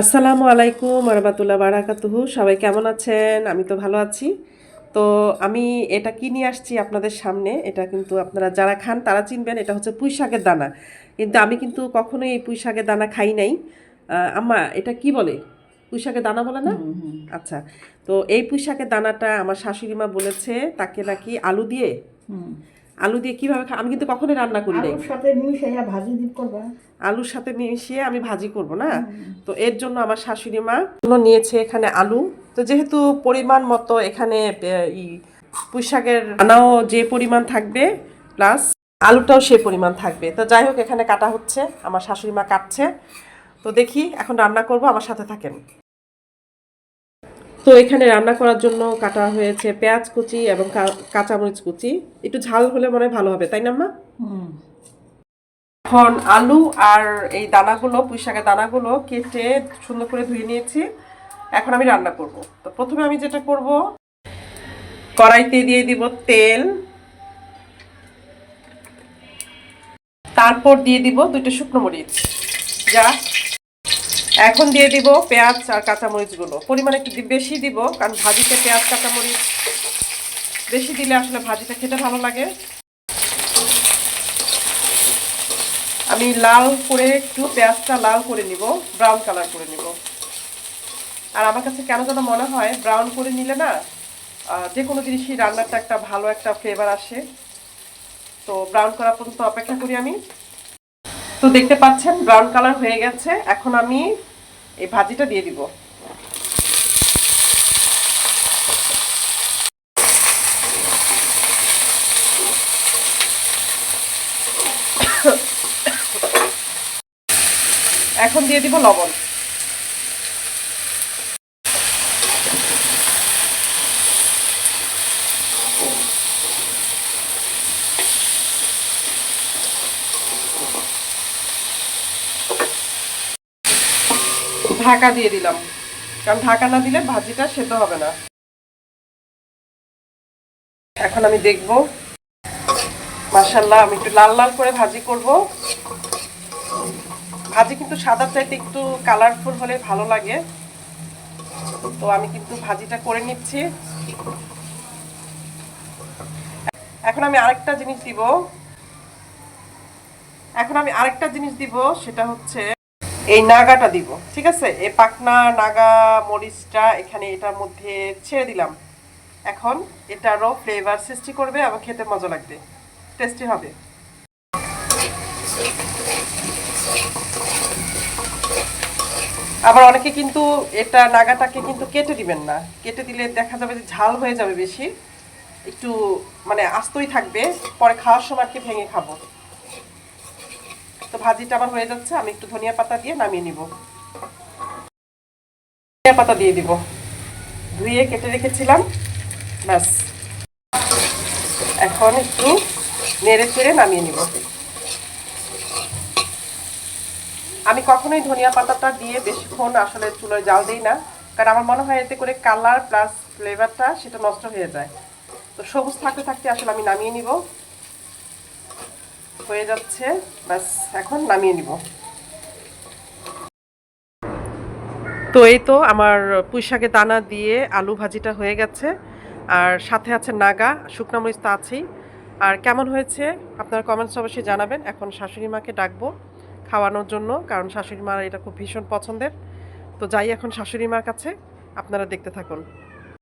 আসসালামু আলাইকুম রহমতুল্লাহ বারাকাতুহু। সবাই কেমন আছেন? আমি তো ভালো আছি। তো আমি এটা কি নিয়ে আসছি আপনাদের সামনে? এটা কিন্তু আপনারা যারা খান তারা চিনবেন এটা হচ্ছে পুঁই শাকের দানা। কিন্তু আমি কিন্তু কখনোই এই পুঁই শাকের দানা খাই নাই। আম্মা এটা কি বলে? পুঁই শাকের দানা বলে না? আচ্ছা তো এই পুঁই শাকের দানাটা আমার শাশুড়ি মা বলেছে তাকে নাকি আলু দিয়ে আলু দিয়ে কীভাবে খা আমি কিন্তু কখনোই রান্না করি নাই। আলুর সাথে মিশাইয়া ভাজি দিব করবা? আলুর সাথে মিশিয়ে আমি ভাজি করব না। তো এর জন্য আমার শাশুড়ি মা নিয়েছে এখানে আলু। তো যেহেতু পরিমাণ মতো এখানে আহ, ই পুঁই শাকের দানাও যে পরিমাণ থাকবে প্লাস আলুটাও সে পরিমাণ থাকবে। তো যাই হোক এখানে কাটা হচ্ছে। আমার শাশুড়ি মা কাটছে। তো দেখি এখন রান্না করব আমার সাথে থাকেন। তো এখানে রান্না করার জন্য কাটা হয়েছে পেঁয়াজ কুচি এবং কাঁচামরিচ কুচি। একটু ঝাল হলে মনে হয় ভালো হবে, তাই না মা এখন আলু আর এই দানাগুলো পুঁই শাকের দানাগুলো কেটে সুন্দর করে ধুয়ে নিয়েছি। এখন আমি রান্না করব। তো প্রথমে আমি যেটা করব, কড়াইতে দিয়ে দিব তেল। তারপর দিয়ে দিব দুইটা শুকনো মরিচ। যা এখন দিয়ে দিব পেঁয়াজ আর কাঁচামরিচগুলো। পরিমাণ একটু বেশি দিব, কারণ ভাজিতে পেঁয়াজ, কাঁচামরিচ বেশি দিলে আসলে ভাজিটা খেতে ভালো লাগে। আমি লাল করে একটু পেঁয়াজটা লাল করে নিব ব্রাউন কালার করে নিব। আর আমার কাছে কেন যেন মনে হয় ব্রাউন করে নিলে না যে কোনো জিনিসই রান্নাটা একটা ভালো একটা ফ্লেভার আসে। তো ব্রাউন করা পর্যন্ত অপেক্ষা করি আমি। তো দেখতে পাচ্ছেন ব্রাউন কালার হয়ে গেছে। এখন আমি এই ভাজিটা দিয়ে দিব। এখন দিয়ে দিব লবণ। ঢাকা দিয়ে দিলাম। কারণ ঢাকা না দিলে ভাজিটা সেদ্ধ হবে না। এখন আমি দেখব। মাসাল্লাহ আমি একটু লাল লাল করে ভাজি করব। ভাজি কিন্তু সাদা চাইতে একটু কালারফুল হলে ভালো লাগে। তো আমি কিন্তু ভাজিটা করে নিচ্ছি। এখন আমি আরেকটা জিনিস দিব। এখন আমি আরেকটা জিনিস দিব, সেটা হচ্ছে এই নাগাটা দিব, ঠিক আছে? এই পাকনা নাগা, মরিচটা এখানে এটার মধ্যে ছেড়ে দিলাম। এখন এটারও ফ্লেভার সৃষ্টি করবে এবং খেতে মজা লাগবে। টেস্টি হবে। আবার অনেকে কিন্তু এটা নাগাটাকে কিন্তু কেটে দিবেন না। কেটে দিলে দেখা যাবে যে ঝাল হয়ে যাবে বেশি। একটু মানে আস্তই থাকবে, পরে খাওয়ার সময় ভেঙে খাব। তো ভাজিটা আমার হয়ে যাচ্ছে, আমি একটু ধনিয়া পাতা দিয়ে নামিয়ে নিব। ধনিয়া পাতা দিয়ে দিব। ধুয়ে কেটে রেখেছিলাম, ব্যাস। এখন একটু নেড়ে চেড়ে নামিয়ে নিব। আমি কখনোই ধনিয়া পাতাটা দিয়ে বেশিক্ষণ আসলে চুলোয় জাল দিই না, কারণ আমার মনে হয় এতে করে কালার প্লাস ফ্লেভারটা সেটা নষ্ট হয়ে যায়। তো সবুজ থাকতে থাকতে আসলে আমি নামিয়ে নিব। হয়ে যাচ্ছে। ব্যাস, এখন নামিয়ে নিব। তো এই তো আমার পুঁই শাকের দানা দিয়ে আলু ভাজিটা হয়ে গেছে। আর সাথে আছে নাগা, শুকনো মরিচ তো আছেই। আর কেমন হয়েছে? আপনার কমেন্টস অবশ্যই জানাবেন। এখন শাশুড়ি মাকে ডাকবো খাওয়ানোর জন্য, কারণ শাশুড়ি মার এটা খুব ভীষণ পছন্দের। তো যাই এখন শাশুড়ি মার কাছে, আপনারা দেখতে থাকুন।